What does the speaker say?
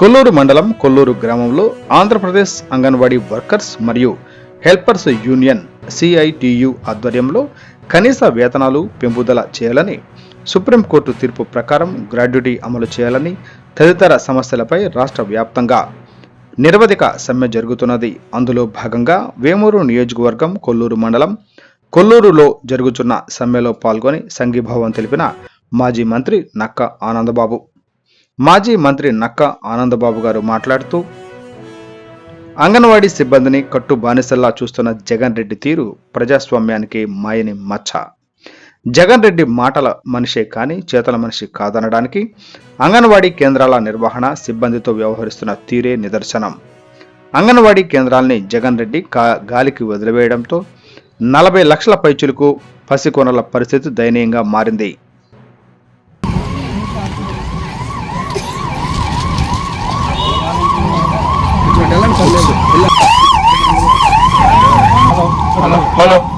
కొల్లూరు మండలం కొల్లూరు గ్రామంలో ఆంధ్రప్రదేశ్ అంగన్వాడీ వర్కర్స్ మరియు హెల్పర్స్ యూనియన్ సిఐటియు ఆధ్వర్యంలో కనీస వేతనాలు పెంపుదల చేయాలని సుప్రీంకోర్టు తీర్పు ప్రకారం గ్రాడ్యుటీ అమలు చేయాలని తదితర సమస్యలపై రాష్ట్ర వ్యాప్తంగా నిరవధిక సమ్మె జరుగుతున్నది. అందులో భాగంగా వేమూరు నియోజకవర్గం కొల్లూరు మండలం కొల్లూరులో జరుగుతున్న సమ్మెలో పాల్గొని సంఘీభావం తెలిపిన మాజీ మంత్రి నక్క ఆనందబాబు. మాజీ మంత్రి నక్క ఆనందబాబు గారు మాట్లాడుతూ అంగన్వాడీ సిబ్బందిని కట్టు బానిసల్లా చూస్తున్న జగన్ రెడ్డి తీరు ప్రజాస్వామ్యానికి మాయని మచ్చ. జగన్ రెడ్డి మాటల మనిషే కానీ చేతల మనిషి కాదనడానికి అంగన్వాడీ కేంద్రాల నిర్వహణ సిబ్బందితో వ్యవహరిస్తున్న తీరే నిదర్శనం. అంగన్వాడీ కేంద్రాల్ని జగన్ రెడ్డి కా గాలికి వదిలివేయడంతో నలభై లక్షల పైచులకు పసికొనల పరిస్థితి దయనీయంగా మారింది. Hola. Hola.